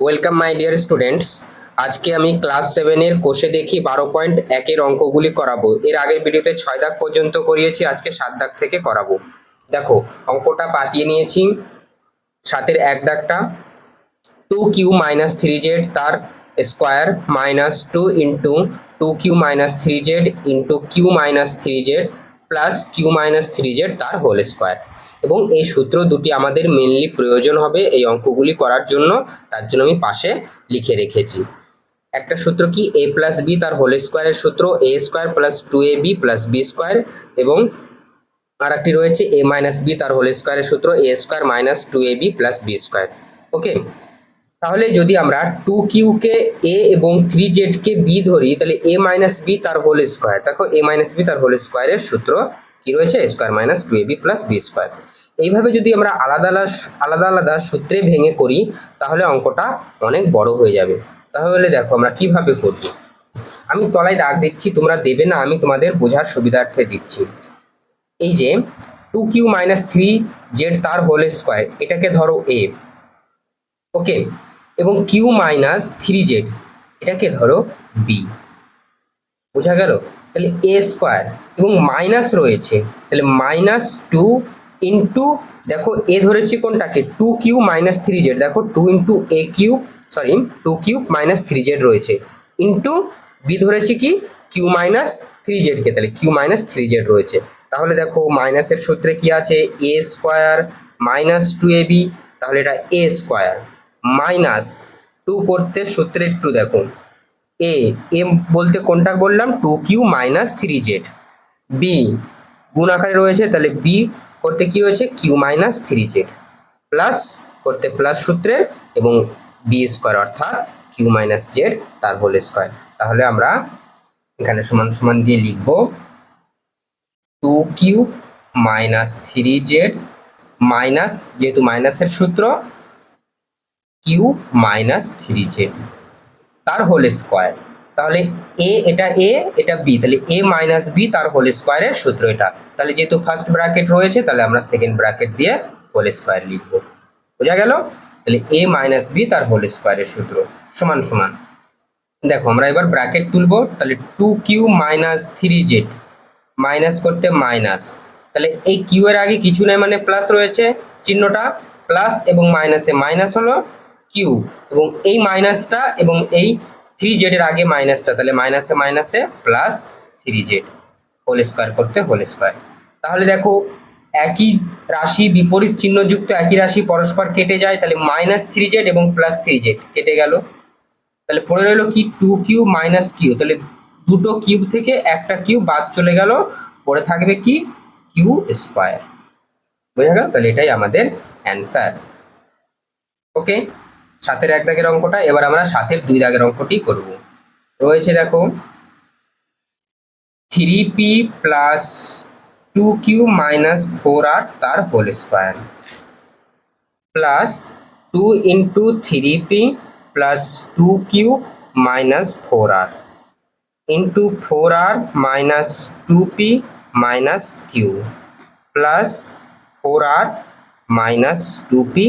Welcome my dear students আজকে আমি class সেভেনের কোষে দেখি বারো পয়েন্ট একের অঙ্কগুলি করাবো। এর আগের ভিডিওতে ছয় দাগ পর্যন্ত করিয়েছি, আজকে সাত দাগ থেকে করাবো। দেখো, অঙ্কটা পাতিয়ে নিয়েছি। সাতের এক দাগটা two Q minus three Z তার square minus two into two Q minus three Z into Q minus three Z plus Q minus three Z তার হোল স্কোয়ার এবং এই সূত্র দুটি আমাদের মেনলি প্রয়োজন হবে এই অঙ্কগুলি করার জন্য, তার জন্য আমি পাশে লিখে রেখেছি। একটা সূত্র কি? এ প্লাস বি তার হোল স্কোয়ারের সূত্র A square plus two A B plus B square এবং আর একটি রয়েছে এ মাইনাস বি তার হোল স্কোয়ারের সূত্র A square minus two A B plus B square okay তাহলে যদি আমরা টু কিউকে এ এবং থ্রি জেডকে বি ধরি, তাহলে এ মাইনাস বি তার হোল স্কোয়ার দেখো এ মাইনাস বি তার হোল স্কোয়ারের সূত্র কি রয়েছে? Square minus two A B plus B square এইভাবে যদি আমরা আলাদা আলাদা আলাদা আলাদা সূত্রে ভেঙে করি, তাহলে অঙ্কটা অনেক বড় হয়ে যাবে। তাহলে দেখো আমরা কীভাবে করব? আমি তলায় দাগ দিচ্ছি, তোমরা দেবে না, আমি তোমাদের বোঝার সুবিধার্থে দিচ্ছি। এই যে two Q minus three Z তার হোল স্কোয়ার এটাকে ধরো এ ওকে এবং কিউ মাইনাস থ্রি জেড এটাকে ধরো বি বোঝা গেল? তাহলে এ স্কোয়ার এবং মাইনাস রয়েছে, তাহলে মাইনাস টু ইন্টু দেখো এ ধরেছি কোনটাকে? Two Q minus three Z দেখো two into A Q sorry two cube minus three Z রয়েছে। ইন্টু বি ধরেছি কি? কিউ মাইনাস থ্রি জেডকে তাহলে কিউ মাইনাস থ্রি জেড রয়েছে। তাহলে দেখো মাইনাসের সূত্রে কি আছে? A square minus two A B তাহলে এটা এ স্কোয়ার মাইনাস টু করতে সূত্রে টু দেখো। এ এম বলতে কোনটা বললাম? Two Q minus three Z B গুণ আকারে রয়েছে, তাহলে বি করতে কি রয়েছে Q minus three Z plus করতে প্লাস সূত্রের এবং বি স্কোয়ার অর্থাৎ কিউ মাইনাস জেড তার হোল স্কোয়ার তাহলে আমরা এখানে সমান সমান দিয়ে লিখব two Q minus three Z minus যেহেতু মাইনাসের সূত্র কিউ মাইনাস থ্রি জেড তার হোল স্কোয়ার তাহলে এ এটা এ এটা বি তাহলে এ মাইনাস বি তার হোল স্কোয়ারের সূত্র এটা। তাহলে যেহেতু ফার্স্ট ব্র্যাকেট রয়েছে, তাহলে আমরা সেকেন্ড ব্র্যাকেট দিয়ে হোল স্কোয়ার লিখব। বোঝা গেল? তাহলে এ মাইনাস বি তার হোল স্কোয়ারের সূত্র। সমান সমান। দেখো, আমরা এবার ব্র্যাকেট তুলবো। তাহলে two Q minus three Z minus করতে মাইনাস তাহলে এই কিউ এর আগে কিছু নেই মানে প্লাস রয়েছে চিহ্নটা। প্লাস এবং মাইনাসে মাইনাস হলো। কিউ এবং এই মাইনাসটা এবং এই থ্রি জেডের আগে মাইনাসটা তাহলে মাইনাসে মাইনাসে plus three Z whole square করতে হোল স্কোয়ার তাহলে দেখো, একই রাশি বিপরীত চিহ্নযুক্ত একই রাশি পরস্পর কেটে যায়, তাহলে মাইনাস থ্রি জেড এবং প্লাস থ্রি জেড কেটে গেল। তাহলে পড়ে রইল কি? টু কিউ মাইনাস কিউ তাহলে দুটো কিউব থেকে একটা কিউব বাদ চলে গেল, পড়ে থাকবে কি? কিউ স্কোয়ার বোঝা গেল? তাহলে এটাই আমাদের অ্যান্সার ওকে সাতের এক দাগের অঙ্কটা, এবার আমরা সাতের দুই দাগের অঙ্কটি করব। রয়েছে দেখো three P plus two Q minus four R তার whole square plus two into three P plus two Q minus four R into four R minus two P minus Q plus four R minus two P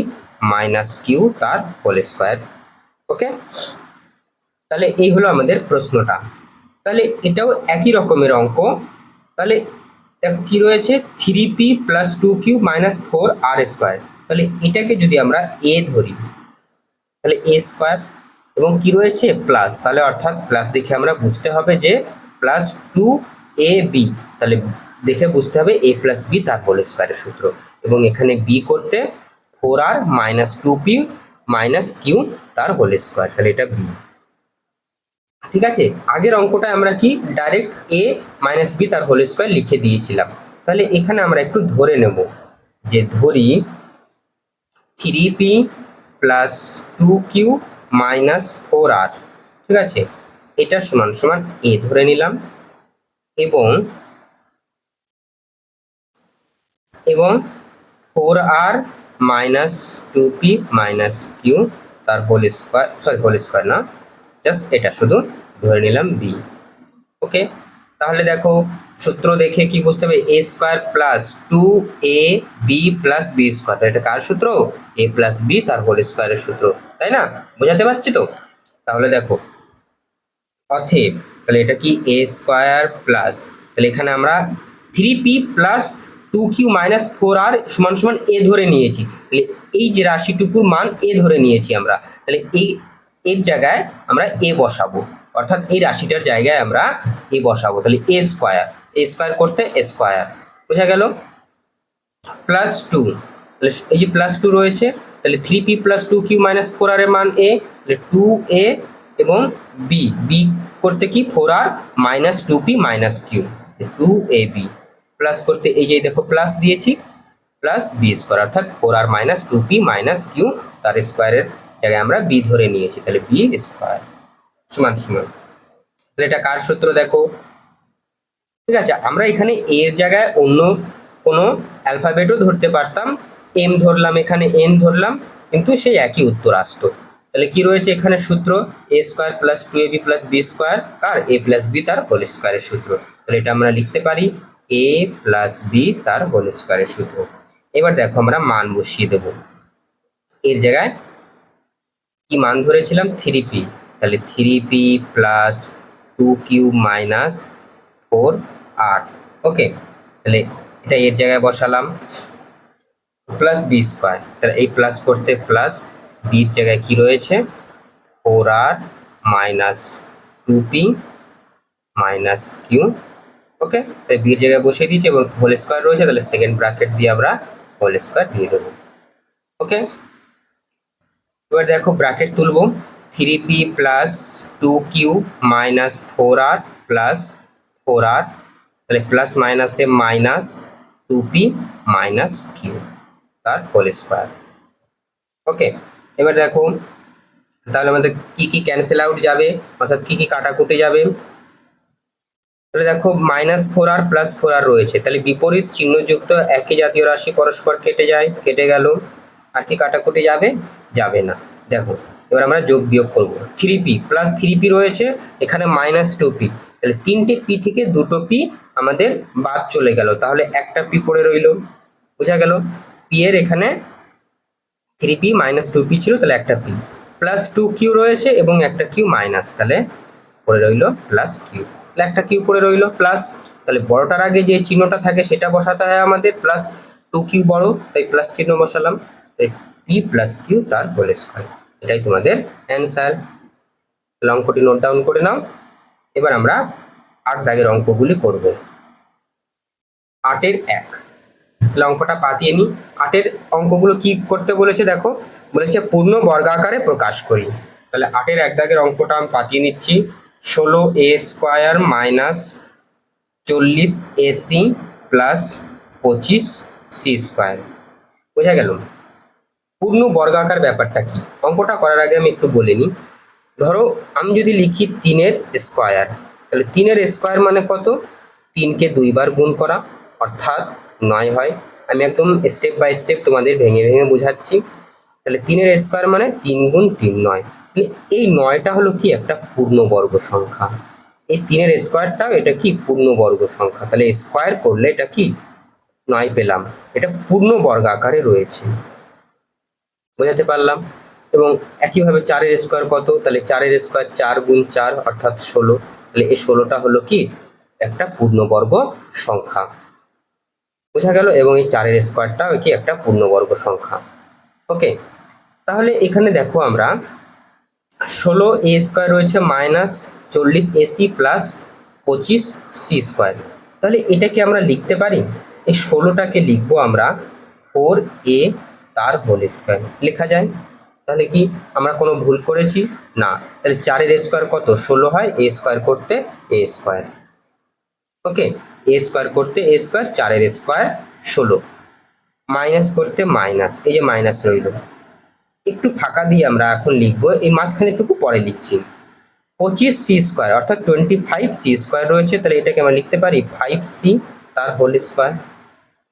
minus Q তার whole square okay তাহলে এই হলো আমাদের প্রশ্নটা। তাহলে এটাও একই রকমের অঙ্ক। তাহলে দেখো কি রয়েছে? Three P plus two Q minus four R square তাহলে এটাকে যদি আমরা এ ধরি, তাহলে এ স্কোয়ার এবং কি রয়েছে? প্লাস তাহলে অর্থাৎ প্লাস দেখে আমরা বুঝতে হবে যে প্লাস টু এ বি তাহলে দেখে বুঝতে হবে এ প্লাস বি তার হোল স্কোয়ারের সূত্র। এবং এখানে বি করতে four R minus two P minus Q তার হোল স্কোয়ার। তাহলে এটা বি ঠিক আছে? আগের অঙ্কটা আমরা কি? ডাইরেক্ট এ মাইনাস বি তার হোল স্কোয়ার লিখে দিয়েছিলাম। তাহলে এখানে আমরা একটু ধরে নেব যে ধরি three P plus two Q minus four R. ঠিক আছে? এটা সমান সমান এ ধরে নিলাম। এবং এবং four R minus two P minus Q তার whole square sorry whole square না জাস্ট এটা শুধু ধরে নিলাম বি ওকে তাহলে দেখো, সূত্র দেখে কি বুঝতে হবে? A square plus two A B plus B square এটা কার সূত্র? এ প্লাস বি তার হোল স্কোয়ারের সূত্র। তাই না? বোঝাতে পারছি তো? তাহলে দেখো অথেব তাহলে এটা কি এ স্কোয়ার প্লাস তাহলে এখানে আমরা three P plus two Q minus four R সমান সমান এ ধরে নিয়েছি। তাহলে এই যে রাশিটুকুর মান এ ধরে নিয়েছি আমরা, তাহলে এই, এর জায়গায় আমরা এ বসাবো। অর্থাৎ এই রাশিটার জায়গায় আমরা এ বসাবো। তাহলে এ স্কোয়ার এ স্কোয়ার করতে এ স্কোয়ার বোঝা গেল? প্লাস টু তাহলে এই যে প্লাস টু রয়েছে, তাহলে three P plus two Q minus four R এর মান এ তাহলে টু এ এবং বি বি করতে কি? Four R minus two P minus Q two A B plus করতে এই যে দেখো প্লাস দিয়েছি প্লাস বি স্কোয়ার অর্থাৎ four R minus two P minus Q তার স্কোয়ারের জায়গায় আমরা বি ধরে নিয়েছি, তাহলে বি স্কোয়ার সমান সমান। তাহলে এটা কার সূত্র দেখো? ঠিক আছে, আমরা এখানে এ এর জায়গায় অন্য কোনো অ্যালফাবেটও ধরতে পারতাম এম ধরলাম, এখানে এন ধরলাম, কিন্তু সেই একই উত্তর আসতো। তাহলে কি রয়েছে এখানে সূত্র? A square plus two A B plus B square car A plus B তার হোল স্কোয়ারের সূত্র। তাহলে এটা আমরা লিখতে পারি এ প্লাস বি তার হোল স্কোয়ারের সূত্র। এবার দেখো আমরা মান বসিয়ে দেব। এর জায়গায় কি মান ধরেছিলাম? থ্রি পি তাহলে three P plus two Q minus four আট ওকে তাহলে এটা এর জায়গায় বসালাম। প্লাস বি স্কোয়ার তাহলে এই প্লাস করতে প্লাস বির জায়গায় কি রয়েছে? Four R minus two P minus Q okay? তাই বির জায়গায় বসিয়ে দিয়েছি এবং হোল স্কোয়ার রয়েছে, তাহলে সেকেন্ড ব্র্যাকেট দিয়ে আমরা হোল স্কোয়ার দিয়ে দেবো। ওকে? এবার দেখো ব্র্যাকেট তুলবো। Three P plus two Q minus four R plus four R তাহলে প্লাস মাইনাসে minus two P minus Q তার হোল স্কোয়ার ওকে? এবার দেখো, তাহলে আমাদের কি কি ক্যান্সেল আউট যাবে? অর্থাৎ কি কি কাটাকুটি যাবে? তাহলে দেখো minus four R plus four R রয়েছে। তাহলে বিপরীত চিহ্নযুক্ত একই জাতীয় রাশি পরস্পর কেটে যায়, কেটে গেল। আর কি কাটাকুটি যাবে? যাবে না। দেখো, এবার আমরা যোগ বিয়োগ করব। Three P plus three P রয়েছে, এখানে মাইনাস টু পি তাহলে তিনটে পি থেকে দুটো পি আমাদের বাদ চলে গেল। তাহলে একটা পি পড়ে রইল। বোঝা গেল? পি এর এখানে three P minus two P ছিল, তাহলে একটা পি প্লাস টু কিউ রয়েছে এবং একটা কিউ মাইনাস তাহলে পড়ে রইল প্লাস কিউ একটা কিউ পড়ে রইল প্লাস তাহলে বড়টার আগে যে চিহ্নটা থাকে সেটা বসাতে হয় আমাদের প্লাস টু কিউ বড়, তাই প্লাস চিহ্ন বসালাম, তাই পি প্লাস কিউ তার হোল স্কোয়ার এটাই তোমাদের অ্যান্সার তাহলে অঙ্কটি নোট ডাউন করে নাও। এবার আমরা আট দাগের অঙ্কগুলি করব। আটের এক। তাহলে অঙ্কটা পাতিয়ে নিই। আটের অঙ্কগুলো কি করতে বলেছে দেখো? বলেছে পূর্ণ বর্গাকারে প্রকাশ করি। তাহলে আটের এক দাগের অঙ্কটা আমি পাতিয়ে নিচ্ছি। ষোলো এ স্কোয়ার মাইনাস চল্লিশ এসি প্লাস পঁচিশ সি স্কোয়ার। বোঝা গেল? পূর্ণ বর্গাকার ব্যাপারটা কি? অঙ্কটা করার আগে আমি একটু বলে নিই। ধরো, আমি যদি লিখি তিনের স্কোয়ার, তাহলে তিনের স্কোয়ার মানে কত? তিনকে দুইবার গুণ করা, অর্থাৎ নয় হয়। আমি একদম স্টেপ বাই স্টেপ তোমাদের ভেঙে ভেঙে বোঝাচ্ছি। তাহলে তিনের স্কোয়ার মানে তিন গুণ তিন নয়। এই নয়টা হলো কি একটা পূর্ণবর্গ সংখ্যা। এই তিনের স্কোয়ারটাও এটা কি পূর্ণবর্গ সংখ্যা? তাহলে স্কোয়ার করলে এটা কি? নয় পেলাম। এটা পূর্ণ বর্গ আকারে রয়েছে। বোঝাতে পারলাম? এবং একইভাবে চারের স্কোয়ার কত? তাহলে চারের স্কোয়ার চার গুণ চার, অর্থাৎ ষোলো। তাহলে এই ষোলোটা হলো কি? একটা পূর্ণবর্গ সংখ্যা। বোঝা গেল? এবং এই চারের স্কোয়ারটাও কি একটা পূর্ণবর্গ সংখ্যা। ওকে, তাহলে এখানে দেখো আমরা ষোলো এ স্কোয়ার রয়েছে মাইনাস চল্লিশ এসি প্লাস পঁচিশ সি স্কোয়ার। তাহলে এটাকে আমরা লিখতে পারি? এই ষোলোটাকে লিখব আমরা ফোর এ তার হোল স্কোয়ার। লেখা যায়? তাহলে কি আমরা কোনো ভুল করেছি? না। তাহলে চারের স্কোয়ার কত? ষোলো হয় এ স্কোয়ার করতে A square. Okay, A square করতে এ স্কোয়ার, চারের স্কোয়ার ষোলো। মাইনাস করতে মাইনাস, এই যে মাইনাস রইল। একটু ফাঁকা দিয়ে আমরা এখন লিখব। এই মাঝখানে একটু পরে লিখছি। পঁচিশ সি স্কোয়ার, অর্থাৎ টোয়েন্টি ফাইভ সি স্কোয়ার রয়েছে, তাহলে এটাকে আমরা লিখতে পারি ফাইভ সি তার হোল স্কোয়ার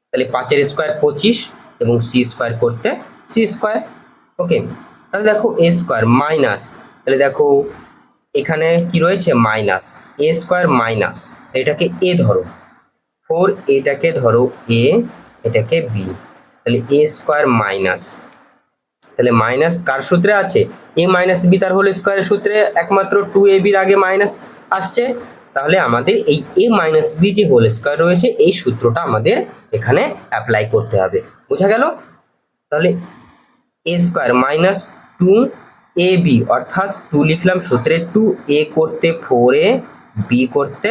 তাহলে পাঁচের স্কোয়ার পঁচিশ এবং সি স্কোয়ার করতে সি স্কোয়ার ওকে তাহলে দেখো এ স্কোয়ার মাইনাস তাহলে দেখো এখানে কি রয়েছে? মাইনাস এ স্কোয়ার মাইনাস এটাকে এ ধরো। ফোর এটাকে ধরো এ এটাকে বি তাহলে এ স্কোয়ার মাইনাস তাহলে মাইনাস কার সূত্রে আছে? এ মাইনাস বি তার হোল স্কোয়ারের সূত্রে একমাত্র টু এ বির আগে মাইনাস আসছে। তাহলে আমাদের এই এ মাইনাস বি যে হোল স্কোয়ার রয়েছে, এই সূত্রটা আমাদের এখানে অ্যাপ্লাই করতে হবে। বোঝা গেল? তাহলে A square minus two A B অর্থাৎ টু লিখলাম সূত্রে টু এ করতে ফোর এ বি করতে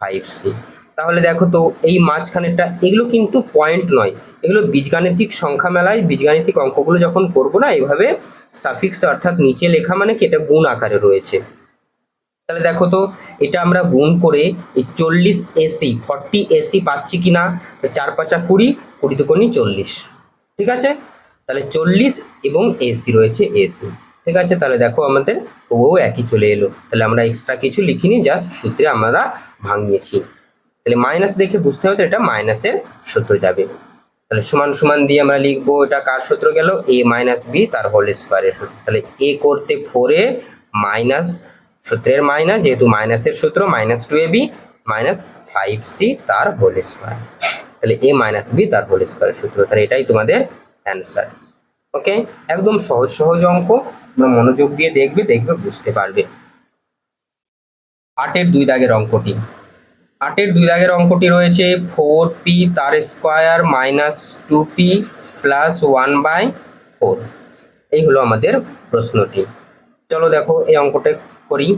ফাইভ সি তাহলে দেখো তো এই মাঝখানেরটা, এগুলো কিন্তু পয়েন্ট নয়। এগুলো বীজগাণিতিক সংখ্যা মেলায় বীজগাণিতিক অঙ্কগুলো যখন করব না এইভাবে সাফিক্স অর্থাৎ নিচে লেখা মানে কি, এটা গুণ আকারে রয়েছে। তাহলে দেখো তো, এটা আমরা গুণ করে এই চল্লিশ এসি ফর্টি এসি পাচ্ছি কি না চার পাঁচা কুড়ি কুড়ি দুকোনি চল্লিশ। ঠিক আছে? তাহলে চল্লিশ এবং এসি রয়েছে এসি ঠিক আছে? তাহলে দেখো আমাদের ও একই চলে এলো। তাহলে আমরা এক্সট্রা কিছু লিখিনি জাস্ট সূত্রে আমরা ভাঙিয়েছি। তাহলে মাইনাস দেখে বুঝতে হবে এটা মাইনাসের সূত্র যাবে। তাহলে সমান সমান দিয়ে আমরা লিখব, এটা কার সূত্র গেল? এ মাইনাস বি তার হোল স্কোয়ারের সূত্র। তাহলে এ করতে ফোর মাইনাস সূত্রের মাইনাস যেহেতু মাইনাসের সূত্র minus two A B minus five C তার হোল স্কোয়ার তাহলে এ মাইনাস বি তার হোল স্কোয়ারের সূত্র। তাহলে এটাই তোমাদের অ্যান্সার ওকে একদম সহজ সহজ অঙ্ক। তোমরা মনোযোগ দিয়ে দেখবে দেখবে, বুঝতে পারবে। আটের দুই দাগের অঙ্কটি। আটের দুই দাগের অঙ্কটি রয়েছে ফোর পি তার square minus two P plus one by four. এই হলো আমাদের প্রশ্নটি। চলো দেখো এই অঙ্কটা করি।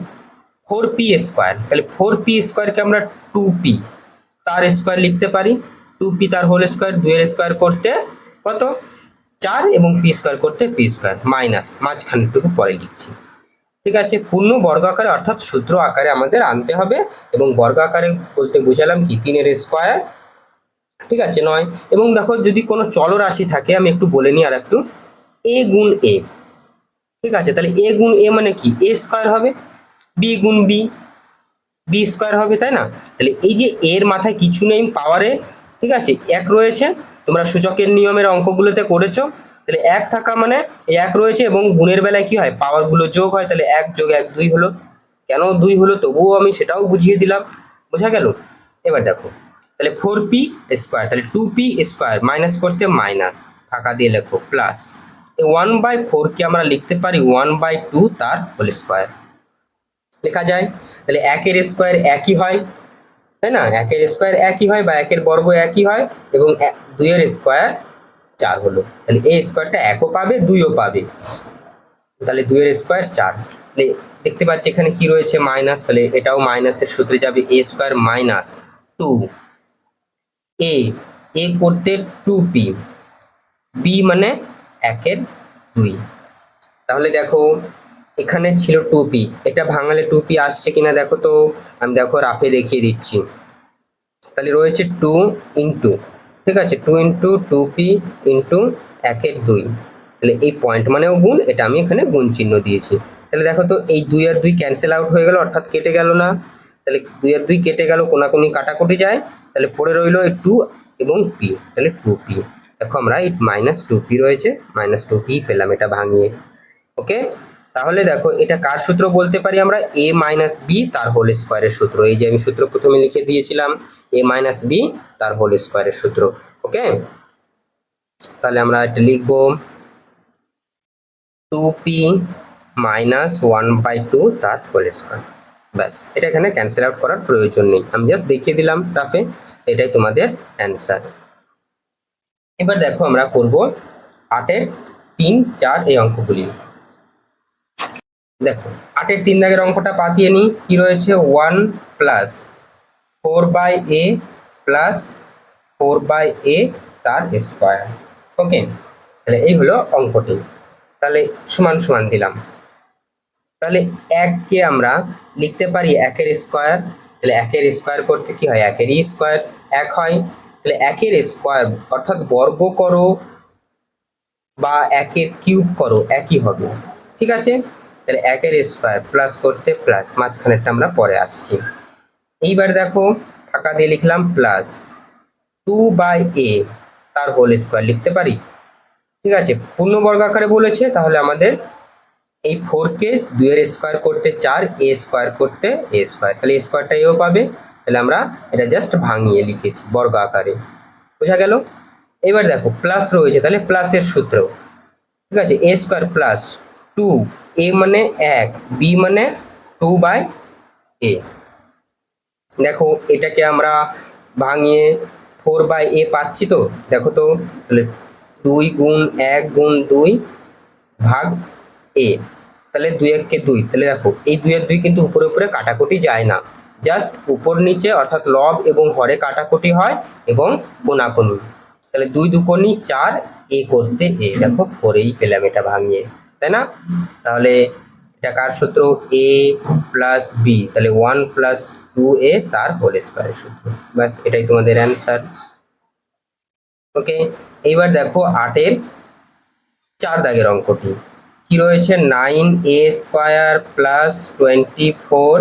ফোর পি স্কোয়ার, তাহলে ফোর পি স্কোয়ারকে আমরা টু পি তার স্কোয়ার লিখতে পারি। টু পি তার হোল স্কোয়ার, দুইয়ের স্কোয়ার করতে কত? চার এবং পি স্কোয়ার করতে পি স্কোয়ার, মাইনাস মাঝখানেরটুকু পরে লিখছি। ঠিক আছে, পূর্ণ বর্গ আকারে অর্থাৎ সূত্র আকারে আমাদের আনতে হবে এবং বর্গ আকারে বলতে বুঝালাম কি? তিনের স্কোয়ার ঠিক আছে, নয়। এবং দেখো যদি কোনো চলরাশি থাকে, আমি একটু বলে নিই আর একটু। এ গুণ এ ঠিক আছে? তাহলে এ গুণ এ মানে কি? এ স্কোয়ার হবে বি গুণ বি বি স্কোয়ার হবে, তাই না? তাহলে এই যে এর মাথায় কিছু নেই পাওয়ারে ঠিক আছে, এক রয়েছে। তোমরা সূচকের নিয়মের অঙ্কগুলোতে করেছ, তাহলে এক থাকা মানে এক রয়েছে এবং গুণের বেলায় কি হয়? পাওয়ারগুলো যোগ হয়, তাহলে এক যোগ এক দুই হলো। কেন দুই হলো? তবুও আমি সেটাও বুঝিয়ে দিলাম। বোঝা গেল? এবার দেখো, তাহলে ফোর পি স্কোয়ার তাহলে টু পি স্কোয়ার মাইনাস করতে মাইনাস ফাঁকা দিয়ে লেখো প্লাস ওয়ান বাই ফোরকে আমরা লিখতে পারি ওয়ান বাই টু তার হোল স্কোয়ার লেখা যায়? তাহলে একের স্কোয়ার একই হয়, তাই না? একের স্কোয়ার একই হয় বা একের বর্গ একই হয় এবং দুইয়ের স্কোয়ার চার হলো। তাহলে এ স্কোয়ারটা একও পাবে, দুইও পাবে। তাহলে দুইয়ের স্কোয়ার চার। তাহলে দেখতে পাচ্ছি এখানে কি রয়েছে মাইনাস, তাহলে এটাও মাইনাসের সূত্রে যাবে A square minus two. A A করতে টু পি। বি মানে একের দুই। তাহলে দেখো, এখানে ছিল টু পি। এটা ভাঙালে টু পি আসছে কিনা দেখো তো, আমি দেখো রাফে দেখিয়ে দিচ্ছি। তাহলে রয়েছে টু ইন্টু ঠিক আছে? Two into two P into একের দুই। তাহলে এই পয়েন্ট মানেও গুণ, এটা আমি এখানে গুণ চিহ্ন দিয়েছি। তাহলে দেখো তো, এই দুই আর দুই ক্যান্সেল আউট হয়ে গেল, অর্থাৎ কেটে গেল না। তাহলে দুই আর দুই কেটে গেল, কোনাকুনি কাটাকুটি যায়। তাহলে পড়ে রইল এই টু এবং পি তাহলে টু পি দেখো আমরা এই মাইনাস টু পি রয়েছে মাইনাস টু পি পেলাম এটা ভাঙিয়ে। ওকে তাহলে দেখো, এটা কার সূত্র বলতে পারি আমরা? এ মাইনাস বি তার হোল স্কোয়ারের সূত্র। এই যে আমি সূত্র প্রথমে লিখে দিয়েছিলাম এ মাইনাস বি তার হোল স্কোয়ারের সূত্র, ওকে? তাহলে আমরা এটা লিখব two P minus one by two তার হোল স্কোয়ার ব্যাস, এটা এখানে ক্যান্সেল আউট করার প্রয়োজন নেই। আমি জাস্ট দেখিয়ে দিলাম রাফে এটাই তোমাদের অ্যান্সার এবার দেখো আমরা করব আটের তিন চার এই অঙ্কগুলি। দেখো, আটের তিন দাগের অঙ্কটা পাতিয়ে নিই। কি রয়েছে? One plus four by A plus four by A তার স্কোয়ার। ওকে, তাহলে এই হলো অঙ্কটি। তাহলে সমান সমান দিলাম। তাহলে এককে আমরা লিখতে পারি একের স্কোয়ার। তাহলে একের স্কোয়ার করতে কি হয়? একেরই স্কোয়ার এক হয়। তাহলে একের স্কোয়ার অর্থাৎ বর্গ করো বা একের কিউব করো, একই হবে। ঠিক আছে? তাহলে একের স্কোয়ার প্লাস করতে প্লাস মাঝখানেরটা আমরা পরে আসছি। এইবার দেখো, ফাঁকা দিয়ে লিখলাম প্লাস টু বাই এ তার হোল স্কোয়ার লিখতে পারি? ঠিক আছে পূর্ণবর্গ আকারে বলেছে, তাহলে আমাদের এই ফোরকে দুইয়ের স্কোয়ার করতে চার এ স্কোয়ার করতে এ স্কোয়ার তাহলে এ স্কোয়ারটা এও পাবে। তাহলে আমরা এটা জাস্ট ভাঙিয়ে লিখেছি বর্গ আকারে বোঝা গেল? এবার দেখো প্লাস রয়েছে, তাহলে প্লাসের সূত্র। ঠিক আছে A square plus two A মানে এক বি মানে টু বাই এ দেখো, এটাকে আমরা ভাঙিয়ে ফোর বাই এ পাচ্ছি তো? দেখো তো, তাহলে দুই গুণ এক গুণ দুই ভাগ এ তাহলে দুই এককে দুই, তাহলে দেখো, এই দুই এক দুই কিন্তু উপরে উপরে কাটাকুটি যায় না। জাস্ট উপর নিচে অর্থাৎ লব এবং হরে কাটাকুটি হয় এবং কোনাকুনি। তাহলে দুই দুকোনি চার এ করতে এ দেখো ফোরেই পেলাম এটা ভাঙিয়ে। তাই না? তাহলে এটা কার সূত্র? এ প্লাস বি তাহলে ওয়ান প্লাস টু এ তার হোল স্কোয়ারের সূত্র। ব্যাস, এটাই তোমাদের অ্যান্সার ওকে এইবার দেখো আটের চার দাগের অঙ্কটি। কি রয়েছে? Nine A square plus twenty four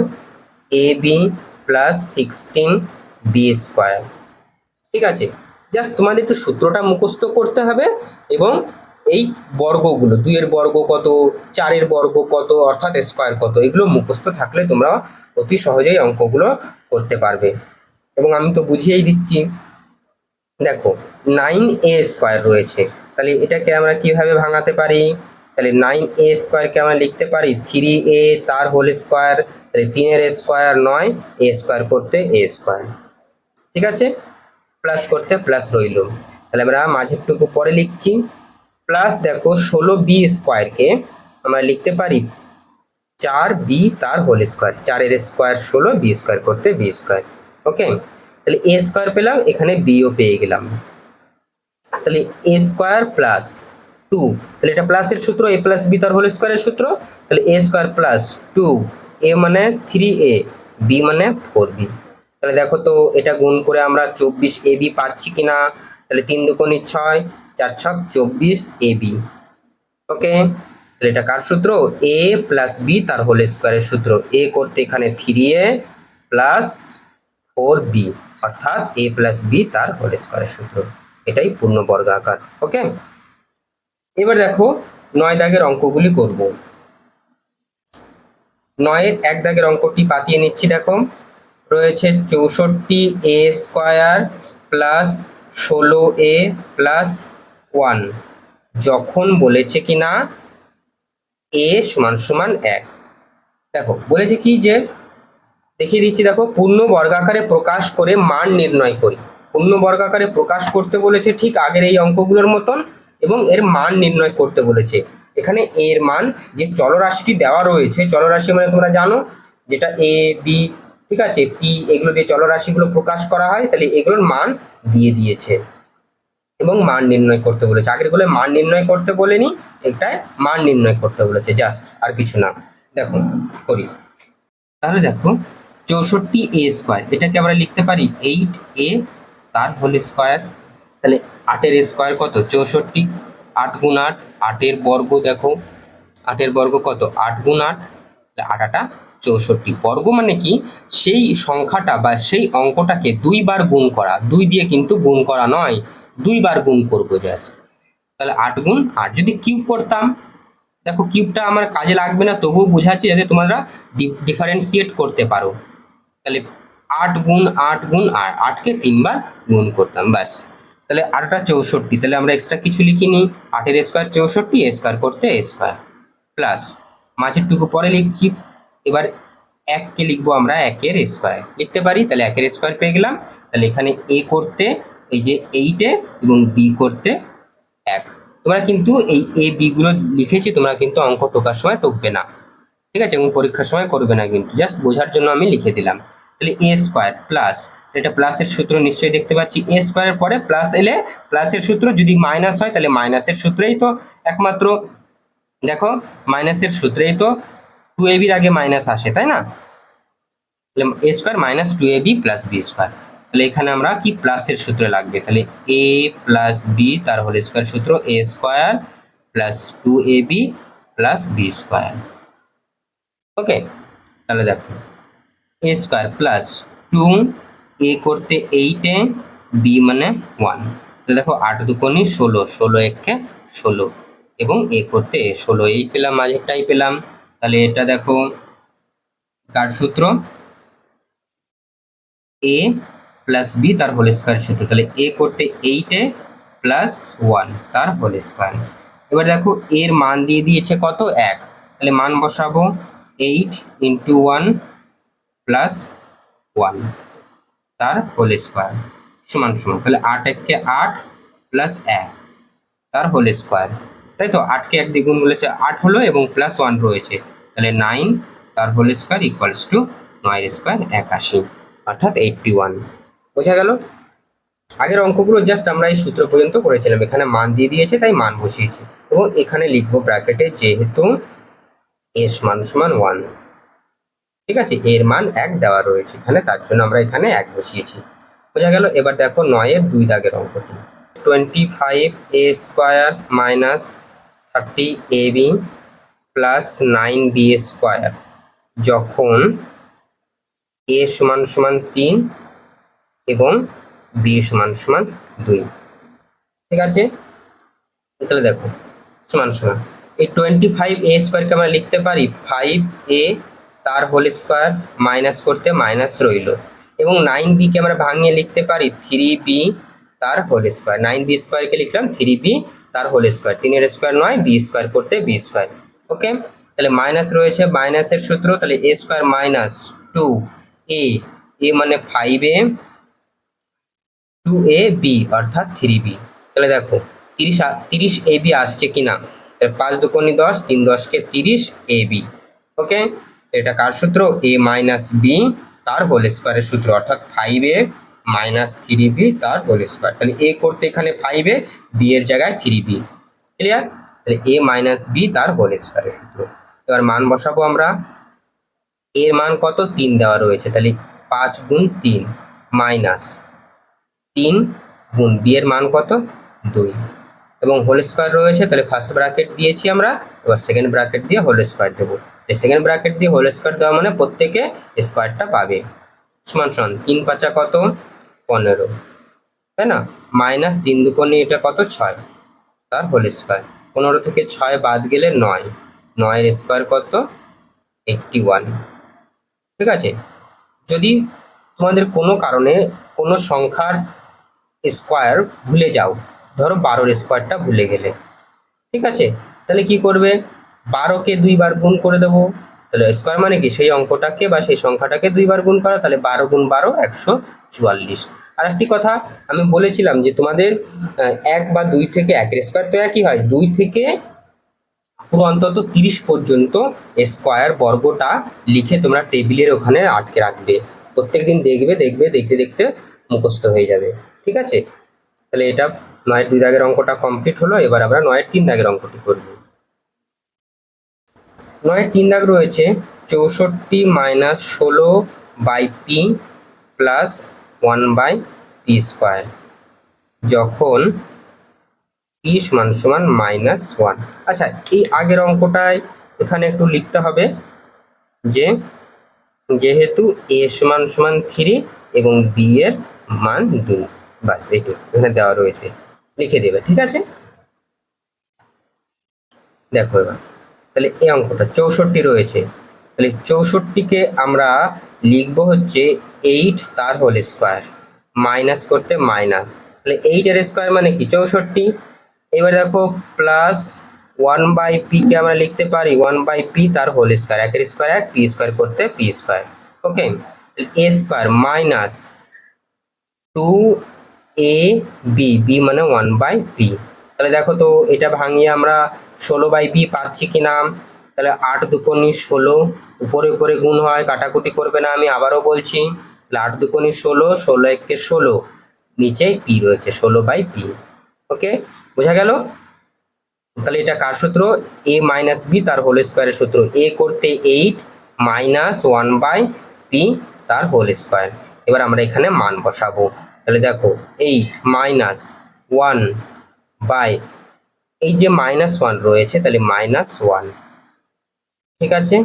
A B plus sixteen B square ঠিক আছে? জাস্ট তোমাদেরকে সূত্রটা মুখস্থ করতে হবে এবং এই বর্গগুলো, দুইয়ের বর্গ কত, চারের বর্গ কত, অর্থাৎ স্কোয়ার কত, এগুলো মুখস্থ থাকলে তোমরা অতি সহজেই অঙ্কগুলো করতে পারবে। এবং আমি তো বুঝিয়েই দিচ্ছি। দেখো নাইন এ স্কোয়ার রয়েছে। তাহলে এটাকে আমরা কীভাবে ভাঙাতে পারি? তাহলে নাইন এ স্কোয়ারকে আমরা লিখতে পারি থ্রি এ তার হোল স্কোয়ার তাহলে তিনের স্কোয়ার নয় এ স্কোয়ার করতে এ স্কোয়ার ঠিক আছে? প্লাস করতে প্লাস রইল। তাহলে আমরা মাঝেরটুকু পরে লিখছি। প্লাস দেখো ষোলো বি স্কোয়ারকে আমরা লিখতে পারি চার বি তার হোল স্কোয়ার চারের স্কোয়ার ষোলো বি স্কোয়ার করতে বি স্কোয়ার ওকে তাহলে এ স্কোয়ার পেলাম, এখানে বিও পেয়ে গেলাম। তাহলে এ স্কোয়ার প্লাস টু তাহলে এটা প্লাসের সূত্র এ প্লাস বি তার হোল স্কোয়ারের সূত্র, তাহলে A square plus two A মানে থ্রি এ বি মানে ফোর বি তাহলে দেখো তো এটা গুণ করে আমরা চব্বিশ এ বি পাচ্ছি কিনা, তাহলে তিন দুকোনি ছয় চার ছক চব্বিশ এ বি ওকে তাহলে এটা কার সূত্র? এ প্লাস বি তার হোল স্কোয়ারের সূত্র। এ করতে এখানে three A plus four B অর্থাৎ এ প্লাস বি তার হোল স্কোয়ারের সূত্র। এটাই পূর্ণ বর্গ আকার ওকে এবার দেখো নয় দাগের অঙ্কগুলি করব। নয়ের এক দাগের অঙ্কটি পাতিয়ে নিচ্ছি দেখো। রয়েছে চৌষট্টি এ স্কোয়ার প্লাস ষোলো এ প্লাস ওয়ান। যখন বলেছে কি না এ সমান সমান এক। দেখো, বলেছে কি যে, দেখিয়ে দিচ্ছি, দেখো, পূর্ণ বর্গাকারে প্রকাশ করে মান নির্ণয় করি। পূর্ণ বর্গাকারে প্রকাশ করতে বলেছে ঠিক আগের এই অঙ্কগুলোর মতন এবং এর মান নির্ণয় করতে বলেছে। এখানে এর মান যে চলরাশিটি দেওয়া রয়েছে, চলরাশি মানে তোমরা জানো, যেটা এ বি ঠিক আছে পি এগুলো দিয়ে চলরাশিগুলো প্রকাশ করা হয়, তাহলে এগুলোর মান দিয়ে দিয়েছে। এবং মান নির্ণয় করতে বলেছে। আগেরগুলো মান নির্ণয় করতে বলেনি এটায় মান নির্ণয় করতে বলেছে জাস্ট আর কিছু না। দেখো, করি। তাহলে দেখো, চৌষট্টি এ স্কোয়ার এটাকে আমরা লিখতে পারি এইট এ তার হোল স্কোয়ার তাহলে আটের স্কোয়ার কত? চৌষট্টি, আট গুণ আট, আটের বর্গ দেখো, আটের বর্গ কত? আট গুণ আট, তাহলে আট আটা চৌষট্টি। বর্গ মানে কি? সেই সংখ্যাটা বা সেই অঙ্কটাকে দুইবার গুণ করা, দুই দিয়ে কিন্তু গুণ করা নয়। দুইবার গুণ করব জাস্ট তাহলে আট গুণ আট। যদি কিউব করতাম, দেখো কিউবটা আমার কাজে লাগবে না, তবুও বোঝাচ্ছি যাতে তোমরা ডিফারেন্সিয়েট করতে পারো। তাহলে আট গুণ আট গুণ আট আটকে তিনবার গুণ করতাম, ব্যাস। তাহলে আটটা চৌষট্টি, তাহলে আমরা এক্সট্রা কিছু লিখিনি আটের স্কোয়ার চৌষট্টি স্কোয়ার করতে স্কোয়ার প্লাস মাঝের টুকু পরে লিখছি। এবার এককে লিখব আমরা একের স্কোয়ার লিখতে পারি, তাহলে একের স্কোয়ার পেয়ে গেলাম। তাহলে এখানে এ করতে এই যে এইটে এবং বি করতে এক। তোমরা কিন্তু এই এ বি গুলো লিখেছি, তোমরা কিন্তু অঙ্ক টোকার সময় টুকবে না। ঠিক আছে? এবং পরীক্ষার সময় করবে না কিন্তু। জাস্ট বোঝার জন্য আমি লিখে দিলাম। তাহলে এ স্কোয়ার প্লাস এটা প্লাসের সূত্র নিশ্চয়ই দেখতে পাচ্ছি। এ স্কোয়ারের পরে প্লাস এলে প্লাসের সূত্র যদি মাইনাস হয়, তাহলে মাইনাসের সূত্রেই তো একমাত্র, দেখো মাইনাসের সূত্রেই তো টু এ বির আগে মাইনাস আসে, তাই না? A square minus two A B plus B square তাহলে এখানে আমরা কি প্লাসের সূত্রে লাগবে? তাহলে এ প্লাস বি তার হোল স্কোয়ার সূত্র A square plus two A B plus B square okay তাহলে দেখো A square plus two A করতে এইটে বি মানে ওয়ান তাহলে দেখো আট দুকোনি ষোলো ষোলো একে ষোলো এবং এ করতে এ ষোলো। এই পেলাম মাঝেরটাই পেলাম। তাহলে এটা দেখো, কার সূত্র? এ প্লাস বি তার হোল স্কোয়ার সূত্র। তাহলে এ করতে এইটে প্লাস ওয়ান তার হোল স্কোয়ার এবার দেখো, এর মান দিয়ে দিয়েছে কত? এক। তাহলে মান বসাবো eight into one plus one তার হোল স্কোয়ার সমান সমান। তাহলে আট এককে আট প্লাস এক, তার হোল স্কোয়ার তাই তো? আটকে এক দ্বিগুণ বলেছে, আট হলো এবং প্লাস ওয়ান রয়েছে। তাহলে নাইন তার হোল স্কোয়ার ইকুয়ালস টু নয়ের স্কোয়ার একাশি, অর্থাৎ এইটটি ওয়ান বোঝা গেল? আগের অঙ্কগুলো জাস্ট আমরা এই সূত্র পর্যন্ত করেছিলাম। এখানে মান দিয়ে দিয়েছে, তাই মান বসিয়েছি। এবং এখানে লিখব ব্র্যাকেটে যেহেতু এস মান সমান ওয়ান ঠিক আছে, এর মান এক দেওয়া রয়েছে। এখানে তার জন্য আমরা এখানে এক বসিয়েছি। বোঝা গেল? এবার দেখো নয়ের দুই দাগের অঙ্কটি। Twenty five A square minus thirty A B plus nine B square যখন এ সমান সমান তিন এবং বি সমান সমান দুই। ঠিক আছে? তাহলে দেখো, সমান সমান। এই টোয়েন্টি ফাইভ এ স্কোয়ারকে আমরা লিখতে পারি ফাইভ এ তার হোল স্কোয়ার মাইনাস করতে মাইনাস রইল। এবং নাইন বিকে আমরা ভাঙিয়ে লিখতে পারি থ্রি বি তার হোল স্কোয়ার নাইন বি স্কোয়ারকে লিখলাম থ্রি বি তার হোল স্কোয়ার তিনের স্কোয়ার নয় বি স্কোয়ার করতে বি স্কোয়ার ওকে তাহলে মাইনাস রয়েছে মাইনাসের সূত্র, তাহলে A square minus two A A মানে five A two A B অর্থাৎ থ্রি বি। তাহলে দেখো, তিরিশ তিরিশ এ বি আসছে কি না? পাঁচ দুকোনি দশ, তিন দশকে তিরিশ এ বি। ওকে? এটা কার সূত্র? এ মাইনাস বি তার হোল স্কোয়ারের সূত্র, অর্থাৎ five A minus three B তার হোল স্কোয়ার। তাহলে এ করতে এখানে ফাইভ এ, বি এর জায়গায় থ্রি বি। ক্লিয়ার তাহলে এ মাইনাস বি তার হোল স্কোয়ারের সূত্র। এবার মান বসাবো আমরা। এর মান কত? তিন দেওয়া রয়েছে। তাহলে পাঁচ গুণ তিন, মাইনাস তিন গুণ বি এর মান কত? দুই। এবং হোল স্কোয়ার রয়েছে, তাহলে ফার্স্ট ব্র্যাকেট দিয়েছি আমরা, এবার সেকেন্ড ব্র্যাকেট দিয়ে হোল স্কোয়ার দেবো। সেকেন্ড ব্র্যাকেট দিয়ে হোল স্কোয়ার দেওয়া মানে প্রত্যেকে স্কোয়ারটা পাবে। সমান সমান তিন পাঁচা কত? পনেরো। তাই না? মাইনাস তিন দুকোণে এটা কত? ছয়। তার হোল স্কোয়ার পনেরো থেকে ছয় বাদ গেলে নয়। নয়ের স্কোয়ার কত? এইটটি ওয়ান ঠিক আছে? যদি তোমাদের কোনো কারণে কোনো সংখ্যার স্কোয়ার ভুলে যাও। ধরো বারোর স্কোয়ারটা ভুলে গেলে। ঠিক আছে? তাহলে কি করবে? বারোকে দুইবার গুণ করে দেবো। তাহলে স্কোয়ার মানে কি? সেই অঙ্কটাকে বা সেই সংখ্যাটাকে দুইবার গুণ করা, তাহলে বারো গুণ বারো, একশো চুয়াল্লিশ। আর একটি কথা, আমি বলেছিলাম যে তোমাদের এক বা দুই থেকে একের স্কোয়ার তো একই হয়। দুই থেকে পুরো অন্তত তিরিশ পর্যন্ত স্কোয়ার বর্গটা লিখে তোমরা টেবিলের ওখানে আটকে রাখবে। প্রত্যেকদিন দেখবে দেখবে, দেখতে দেখতে মুখস্থ হয়ে যাবে, ঠিক আছে? তাহলে এটা নয়ের দুই দাগের অঙ্কটা কমপ্লিট হলো, এবার আমরা নয়ের তিন দাগের অঙ্কটি করব। নয়ের তিন দাগ রয়েছে চৌষট্টি মাইনাস ষোলো by P plus one by P square যখন পি সমান সমান মাইনাস ওয়ান আচ্ছা এই আগের অঙ্কটায় এখানে একটু লিখতে হবে যে, যেহেতু এ সমান সমান থ্রি এবং বি এর মান দুই। বাস এইটুকু এখানে দেওয়া রয়েছে। লিখে দেবে, ঠিক আছে? দেখো এবার, তাহলে এই অঙ্কটা চৌষট্টি রয়েছে। তাহলে চৌষট্টিকে আমরা লিখব হচ্ছে এইট তার হোল স্কোয়ার মাইনাস করতে মাইনাস তাহলে এইট এর স্কোয়ার মানে কি? চৌষট্টি। এবার দেখো প্লাস ওয়ান বাই পি কে আমরা লিখতে পারি ওয়ান বাই পি তার হোল স্কোয়ার একের স্কোয়ার এক পি স্কোয়ার করতে P square okay A square minus two A B B মানে ওয়ান বাই পি তাহলে দেখো তো, এটা ভাঙিয়ে আমরা ষোলো বাই পি পাচ্ছি কি না? তাহলে আট দুকোনি ষোলো, উপরে উপরে গুণ হয়, কাটাকুটি করবে না আমি, আবারও বলছি। তাহলে আট দুকোনি ষোলো ষোলো একে ষোলো, নিচে পি রয়েছে, ষোলো বাই পি ওকে বোঝা গেল? তাহলে এটা কার সূত্র? এ মাইনাস বি তার হোল স্কোয়ারের সূত্র। এ করতে eight minus one by P তার হোল স্কোয়ার এবার আমরা এখানে মান বসাবো। তাহলে দেখো এইট মাইনাস ওয়ান বাই এই যে মাইনাস ওয়ান রয়েছে, তাহলে মাইনাস ওয়ান ঠিক আছে?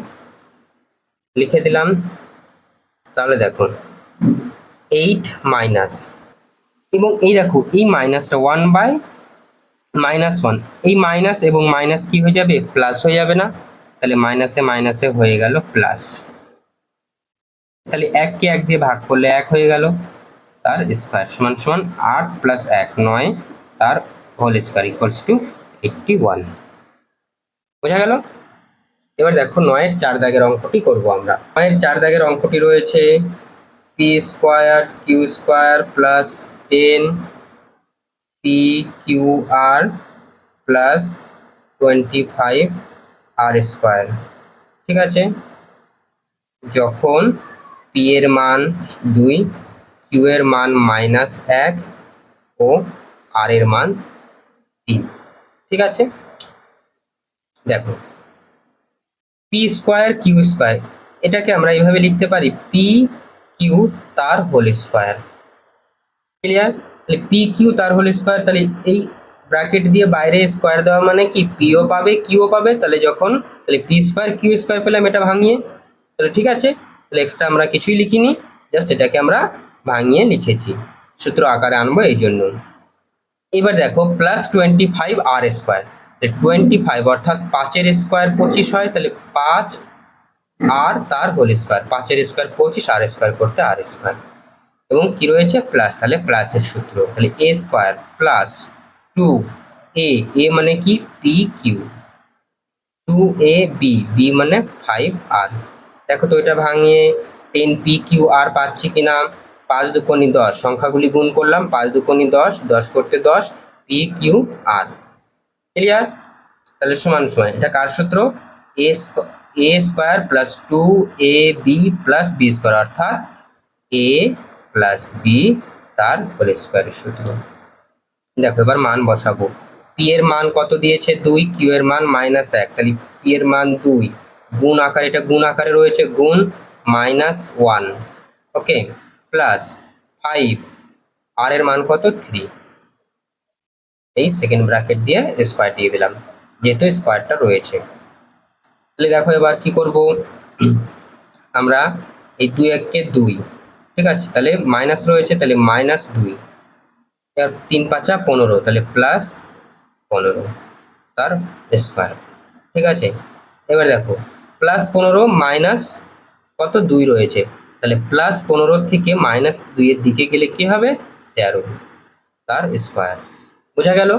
লিখে দিলাম। তাহলে দেখো এইট মাইনাস এবং এই দেখো, এই মাইনাসটা ওয়ান বাই মাইনাস ওয়ান এই মাইনাস এবং মাইনাস কি হয়ে যাবে? প্লাস হয়ে যাবে না। তাহলে মাইনাসে মাইনাসে হয়ে গেল প্লাস তাহলে এককে এক দিয়ে ভাগ করলে এক হয়ে গেল। তার স্কোয়ার সমান সমান আট প্লাস এক নয়, তার whole square equals to eighty one বোঝা গেল? এবার দেখো নয়ের চার দাগের অঙ্কটি করব আমরা। নয়ের চার দাগের অঙ্কটি রয়েছে P square Q square plus ten P Q R plus twenty five R square ঠিক আছে? যখন পি এর মান দুই কিউ এর মান মাইনাস এক ও আর এর মান তিন। ঠিক আছে? দেখো পি স্কোয়ার কিউ স্কোয়ার এটাকে আমরা এইভাবে লিখতে পারি পি কিউ তার হোল স্কোয়ার ক্লিয়ার তাহলে পি কিউ তার হোল স্কোয়ার তাহলে এই ব্র্যাকেট দিয়ে বাইরে স্কোয়ার দেওয়া মানে কি? পিও পাবে কিউ পাবে, তাহলে যখন, তাহলে পি স্কোয়ার কিউ স্কোয়ার পেলাম এটা ভাঙিয়ে। তাহলে ঠিক আছে? এক্সট্রা আমরা কিছুই লিখিনি জাস্ট এটাকে আমরা ভাঙিয়ে লিখেছি। সূত্র আকারে আনব এই জন্য। এবার দেখো plus twenty five R square twenty five অর্থাৎ পাঁচের স্কোয়ার পঁচিশ হয়, তাহলে পাঁচ আর তার হোল স্কোয়ার পাঁচের স্কোয়ার পঁচিশ আর স্কোয়ার করতে আর স্কোয়ার এবং কি রয়েছে? প্লাস তাহলে প্লাসের সূত্র। তাহলে A square plus two A A মানে কি? P Q two A B B মানে ফাইভ আর দেখো তো এটা ভাঙিয়ে টেন পি কিউ আর পাচ্ছি কিনা? পাঁচ দুকোনি দশ। সংখ্যাগুলি গুণ করলাম, পাঁচ দুকোনি দশ দশ করতে দশ পি কিউ আর ক্লিয়ার তাহলে সমান সমান, এটা কার সূত্র? A A square plus two A B plus B square অর্থাৎ এ প্লাস বি তার হোল স্কোয়ারের সূত্র। দেখো, এবার মান বসাবো। পি এর মান কত দিয়েছে? দুই কিউ এর মান মাইনাস এক। তাহলে পি এর মান দুই। গুণ আকারে, এটা গুণ আকারে রয়েছে, গুণ minus one okay plus five R এর মান কত? থ্রি এই সেকেন্ড ব্র্যাকেট দিয়ে স্কোয়ার দিয়ে দিলাম, যেহেতু স্কোয়ারটা রয়েছে। তাহলে দেখো এবার কি করব? আমরা এই দুই এককে দুই, ঠিক আছে? তাহলে মাইনাস রয়েছে, তাহলে মাইনাস দুই, এবার তিন পাঁচা পনেরো, তাহলে প্লাস পনেরো, তার স্কোয়ার ঠিক আছে? এবার দেখো প্লাস পনেরো মাইনাস কত দুই রয়েছে? তাহলে প্লাস পনেরো থেকে মাইনাস দুইয়ের দিকে গেলে কি হবে? তেরো। তার স্কোয়ার। বোঝা গেল?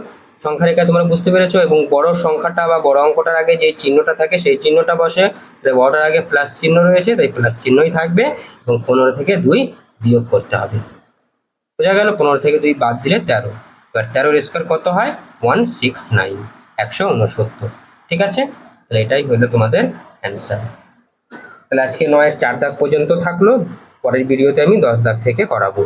সংখ্যা রেখা তোমরা বুঝতে পেরেছ এবং বড় সংখ্যাটা বা বড় অঙ্কটার আগে যে চিহ্নটা থাকে, সেই চিহ্নটা বসে বড়টার আগে প্লাস চিহ্ন রয়েছে, তাই প্লাস চিহ্নই থাকবে এবং পনেরো থেকে দুই বিয়োগ করতে হবে। বোঝা গেল? পনেরো থেকে দুই বাদ দিলে তেরো। এবার তেরোর স্কোয়ার কত হয়? ওয়ান সিক্স নাইন একশো উনসত্তর। ঠিক আছে? তাহলে এটাই হলো তোমাদের অ্যান্সার তাহলে আজকে নয়ের চার দাগ পর্যন্ত থাকল, পরের ভিডিওতে আমি দশ দাগ থেকে করাবো।